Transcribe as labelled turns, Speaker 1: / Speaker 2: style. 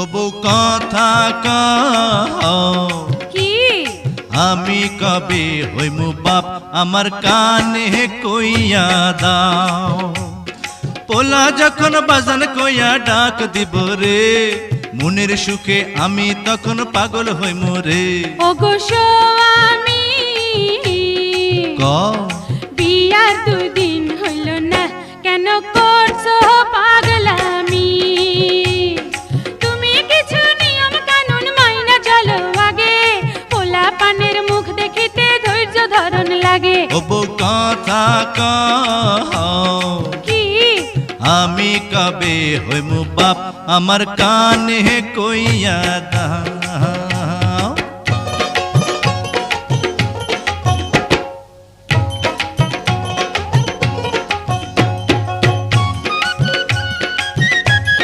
Speaker 1: হবু কথা
Speaker 2: কি?
Speaker 1: আমি কবে হইমু বাপ আমার কানে কইয়া দাও। পোলা যখন বাজান কইয়া ডাক দিব রে মনের সুখে আমি তখন পাগল হইমু রে।
Speaker 2: ওগো স্বামী
Speaker 1: ক
Speaker 2: বিয়ার দুদিন
Speaker 1: কথা কও।
Speaker 2: কি?
Speaker 1: আমি কবে হইমু বাপ? আমার কানে